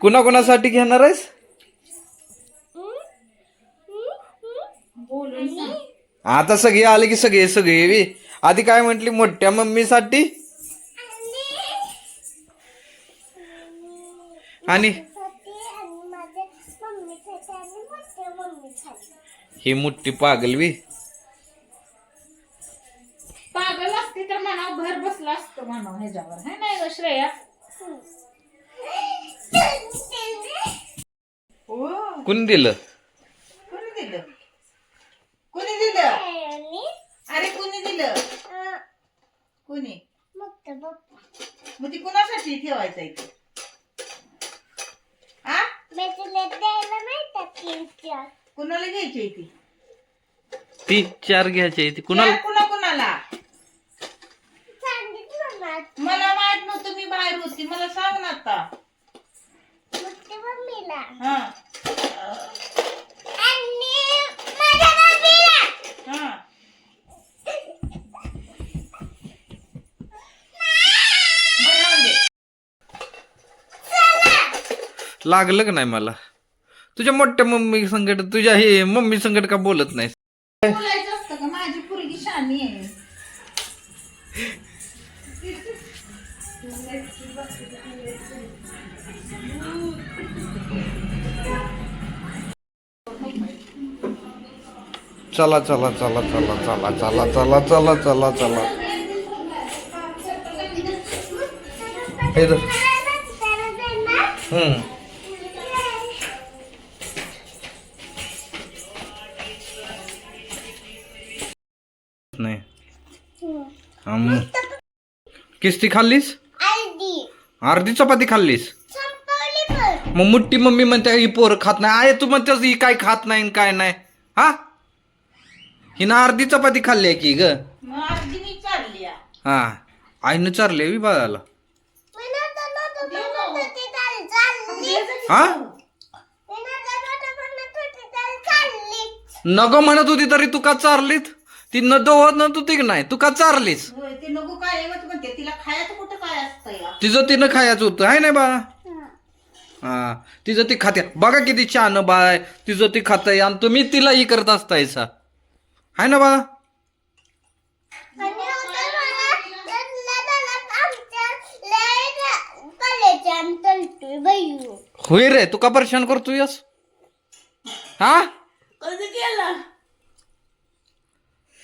कुणा कुणासाठी घेणार आहेस? आता सगळी आले की सगळे सगळे. आधी काय म्हंटली? मोठ्या मम्मीसाठी? आणि? ही मोठी पागल ह्याच्यावर है नाही ग श्रेया? हो कुणी दिलं? कोणी दिलं? कोणी दिलं? आणि अरे कोणी दिलं? कोणी? मग ती कुणासाठी ठेवायचं इथे? आ? कुणाला घ्यायची ती? ती चार घ्यायची ती. कुणाला कुणा कुणाला सांगितलं ना मला माहीत नव्हतं मी बाहेर होती मला सांग ना आता मोठ्या मम्मीला हा आणि माझ्या मम्मीला हा बरं, राहू दे. लागलं का नाही मला? तुझ्या मोठ्या मम्मी संकट तुझ्या हे मम्मी संकट का बोलत नाही? बोलायचं असतं का? माझी पोरगी शानी आहे. चला चला चला चला चला चला चला चला चला चला. हे धर. हम्म. नाही. किस्ती खाल्लीस? अर्धी. चपाती खाल्लीस? मग मुठ्ठी मम्मी म्हणते ही पोरं खात नाही. आहे तू म्हणतेस ही काय खात नाही काय नाही. हा? हिनं अर्धी चपाती खाल्ली आहे की ग. हा. आईनं चारले चालली. हा? नगो म्हणत होती तरी तू का चारलीत? ती न होत नव्हती होती की नाही. तू का चारलीस? होय ते नको काय आहे मग म्हणते तिला खायचं कुठं काय असतं या? तिचं तिनं खायचं होतं आहे नाही बाळा हा. तिचं ती खाते. बघा किती छान बाय तिचं ती खातंय आणि तुम्ही तिलाही करत असतायसा. आहे ना बाई होय रे तू का परेशान करतोयस? हा? कधी केलं?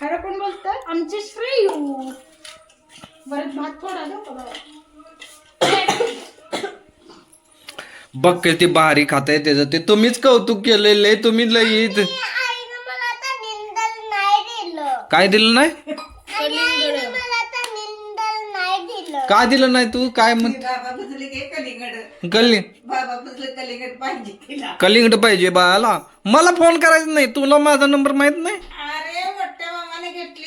खरं कोण बोलत आमचे श्रेय. बरं भात थोडा बघ भारी खात आहे त्याचं. ते तुम्हीच कौतुक केलेले तुम्ही लई काय दिलं नाही? काय दिलं. नाही तू? काय म्हण कलिंग कलिंगड पाहिजे बाळाला. मला फोन करायचं नाही. तुला माझा नंबर माहीत नाही?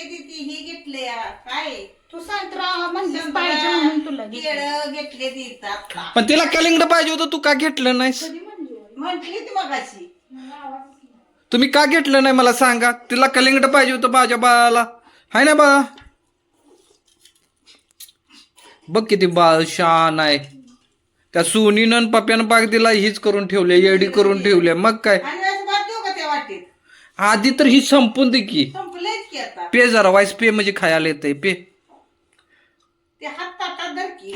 घेतले ती ही घेतले या. काय? तू संत्रा म्हणलीस पाहिजे म्हणून तुला घेतलं. केळं घेतले ती इथं आता. पण तिला कलिंगड पाहिजे होतं तू का घेतलं नाहीस? म्हटली ती मगाशी. तुम्ही का घेतलं नाही मला सांगा. तिला कलिंगड पाहिजे होतं माझ्या बाळाला. हाय ना बाळा? बघ किती बाळ शान आहे. त्या सोनीनं आणि पप्यानं पाक तिला हीच करून ठेवले येडी करून ठेवले. मग काय? आणि असं भात देऊ का त्या वाटीत? आधी तर ही संपून दे की. संपलेच की आता? पे जरा वाईस पे म्हणजे खायला येतंय पे. ते हात ताटात धर की.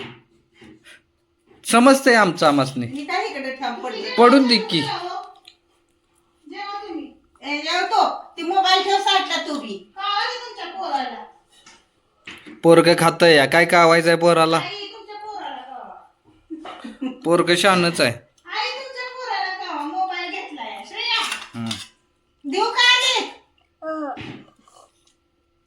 समजतंय आमचं आमासने. मी काय इकडे ठाम पडले. पडून दे की. जेवा तुम्ही. ए, जेवतो ती. मोबाईल ठेव साईडला तू बी. काय तुमच्या पोराला? पोरग खातंय या? काय कावायचंय पोराला? आई तुमच्या पोराला कावा पोरग शानच आहे? आई तुमच्या पोराला कावा मोबाईल घेतलाय. श्रेया हम्म, देऊ का आले हं.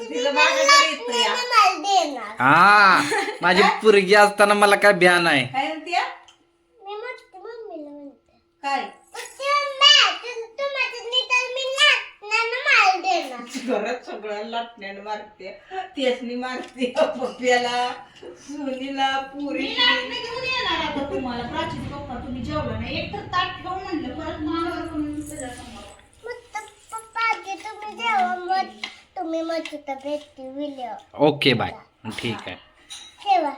तिला माझ्याकडे येतं या मला देणार हा माझी पुरगी असताना मला काय भ्यान आहे काय म्हणते मी म्हणते मम्मीला म्हणते. काय? मला देणार घरात सगळं लाटण्यानं मारते. तेसनी मारते. पप्प्याला सुनीला पुरी घेऊन येणार आता तुम्हाला. प्राचीन पप्पा तुम्ही जेवला नाही. एक तर ताट ठेवून म्हणलं परत करून त्याच्यासमोर. मग पप्पा आधी तुम्ही जेव्हा भेटते व्हिडिओ ओके बाय. ठीक आहे. ठेवा.